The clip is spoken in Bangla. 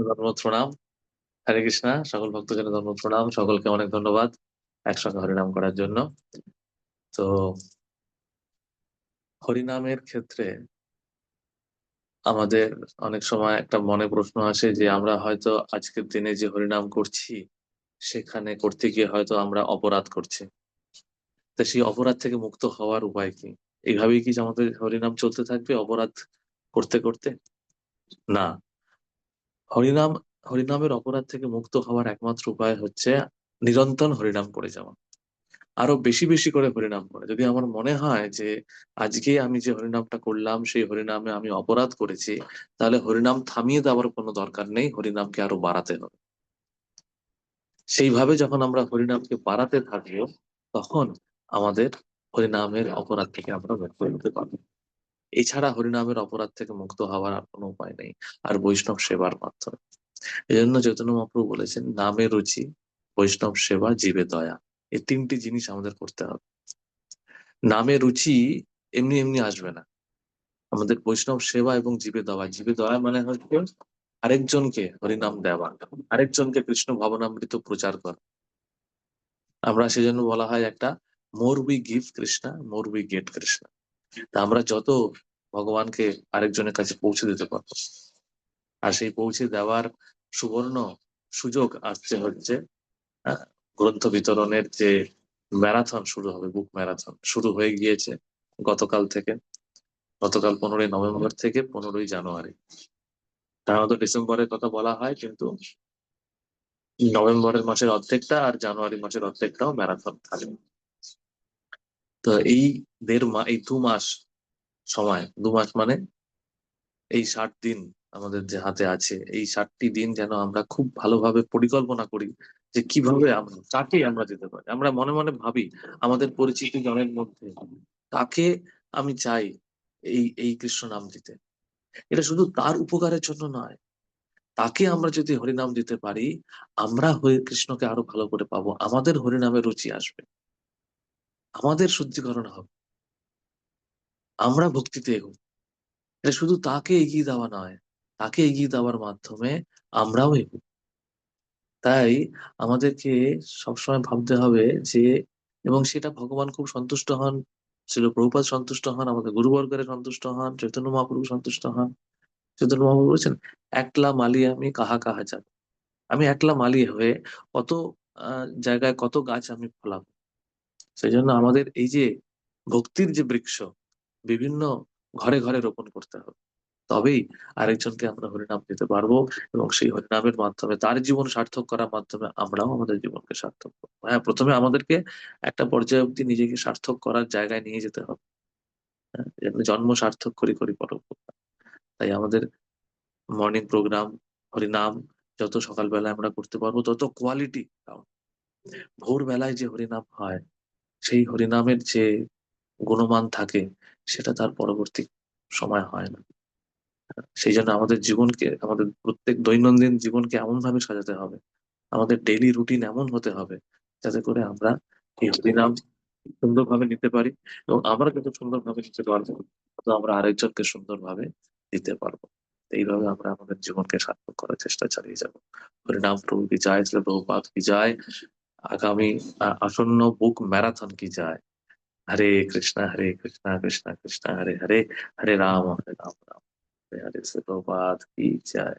ধর্ম প্রণাম হরে কৃষ্ণা, সকল ভক্তজনের ধর্ম প্রণাম সকলকে অনেক ধন্যবাদ একসঙ্গে হরিনাম করার জন্য। তো হরিনামের ক্ষেত্রে আমাদের অনেক সময় একটা মনে প্রশ্ন আসে যে, আমরা হয়তো আজকের দিনে যে হরিনাম করছি, সেখানে করতে গিয়ে হয়তো আমরা অপরাধ করছি। তা সেই অপরাধ থেকে মুক্ত হওয়ার উপায় কি? এইভাবেই কি আমাদের হরিনাম চলতে থাকবে অপরাধ করতে করতে? না। হরিনাম, হরিনামের অপরাধ থেকে মুক্ত হওয়ার একমাত্র উপায় হচ্ছে নিরন্তর হরিনাম করে যাওয়া। আরও বেশি বেশি করে হরিনাম করে। যদি আমার মনে হয় যে আজকে আমি যে হরিনামটা করলাম, সেই হরিনামে আমি অপরাধ করেছি, তাহলে হরিনাম থামিয়ে দেওয়ার কোনো দরকার নেই, হরিনামকে আরও বাড়াতে হবে। সেইভাবে যখন আমরা হরিনামকে বাড়াতে থাকব, তখন আমাদের হরিনামের অপরাধ থেকে আমরা বের করে পারব। এছাড়া হরিনামের অপরাধ থেকে মুক্ত হওয়ার আর কোনো উপায় নেই, আর বৈষ্ণব সেবার মাধ্যমে। এই জন্য চৈতন্য মহাপ্রভু বলেছেন, নামে রুচি, বৈষ্ণব সেবা, জীবে দয়া। এই তিনটি জিনিস আমাদের করতে হবে। নামে রুচি এমনি এমনি আসবে না। আমাদের বৈষ্ণব সেবা এবং জীবে দেওয়া জীবে দয়া মানে হচ্ছে আরেকজনকে হরিনাম দেওয়া, আরেকজনকে কৃষ্ণ ভাবনামৃত প্রচার করা। আমরা সেজন্য বলা হয় একটা, more we give Krishna, more we get Krishna. তা আমরা যত ভগবানকে আরেকজনের কাছে পৌঁছে দিতে পারব। আর সেই পৌঁছে দেওয়ার সুবর্ণ সুযোগ আসছে হচ্ছে গ্রন্থ বিতরণের যে ম্যারাথন শুরু হবে, বুক ম্যারাথন, শুরু হয়ে গিয়েছে গতকাল থেকে। গতকাল পনেরোই নভেম্বর থেকে পনেরোই জানুয়ারি। সাধারণত ডিসেম্বরের কথা বলা হয়, কিন্তু নভেম্বরের মাসের অর্ধেকটা আর জানুয়ারি মাসের অর্ধেকটাও ম্যারাথন থাকবে। তো এই দেড় মাস এই দু মাস সময়, দু মাস মানে এই ষাট দিন আমাদের যে হাতে আছে, এই ষাটটি দিন যেন আমরা খুব ভালোভাবে পরিকল্পনা করি যে কীভাবে আমরা, কাকে আমরা যেতে পারি? আমরা মনে মনে ভাবি আমাদের পরিচিত জনের মধ্যে কাকে আমি চাই এই এই কৃষ্ণ নাম দিতে। এটা শুধু তার উপকারের জন্য নয়, তাকে আমরা যদি হরিনাম দিতে পারি, আমরা হয়ে কৃষ্ণকে আরও ভালো করে পাবো, আমাদের হরিনামের রুচি আসবে। আমাদের শুদ্ধিকরণ হবে। আমরা ভক্তিতে এগো এটা শুধু তাকে এগিয়ে দেওয়া নয়, তাকে এগিয়ে দেওয়ার মাধ্যমে আমরাও এগো তাই আমাদেরকে সবসময় ভাবতে হবে যে, এবং সেটা ভগবান খুব সন্তুষ্ট হন, ছিল প্রভুপাত সন্তুষ্ট হন, আমাদের গুরুবর্গের সন্তুষ্ট হন, চৈতন্য মহাপ্রভু সন্তুষ্ট হন। চৈতন্য মহাপ্রভু বলেছেন, একলা মালি আমি কাহা কাহা যাব? আমি একলা মালি হয়ে কত জায়গায় কত গাছ আমি ফলাবো। সেই জন্য আমাদের এই যে ভক্তির যে বৃক্ষ বিভিন্ন ঘরে ঘরে রোপণ করতে হবে। তবেই আরেকজনকে আমরা হরিনাম দিতে পারব এবং সেই হরিনামের মাধ্যমে তার জীবন সার্থক করার মাধ্যমে আমরাও আমাদের জীবনকে সার্থক করব। হ্যাঁ প্রথমে আমাদেরকে একটা পর্যায়ে অব্দি নিজেকে সার্থক করার জায়গায় নিয়ে যেতে হবে। হ্যাঁ, জন্ম সার্থক করি করি পরব তাই আমাদের মর্নিং প্রোগ্রাম হরিনাম যত সকালবেলায় আমরা করতে পারব তত কোয়ালিটি ভোরবেলায় যে হরিনাম হয় সেই হরিনামের যে গুণমান থাকে, সেটা তার পরবর্তী সময় হয় না। সেই জন্য আমাদের জীবনকে, আমাদের প্রত্যেক দৈনন্দিন জীবনকে এমন ভাবে সাজাতে হবে, আমাদের ডেইলি রুটিন এমন হতে হবে, যাতে করে আমরা এই হরিনাম সুন্দরভাবে নিতে পারি এবং আমরা কিন্তু সুন্দরভাবে নিতে পারব আমরা আরেকজনকে সুন্দরভাবে দিতে পারব। এইভাবে আমরা আমাদের জীবনকে সার্থক করার চেষ্টা চালিয়ে যাব। হরিনাম প্রভু কি যায় প্রভুপাত কি যায় आगामी आसन्न बुक मैराथन की जाए। हरे कृष्णा हरे कृष्णा कृष्णा कृष्णा, हरे हरे हरे राम हरे राम राम। हरे हरे की जाए।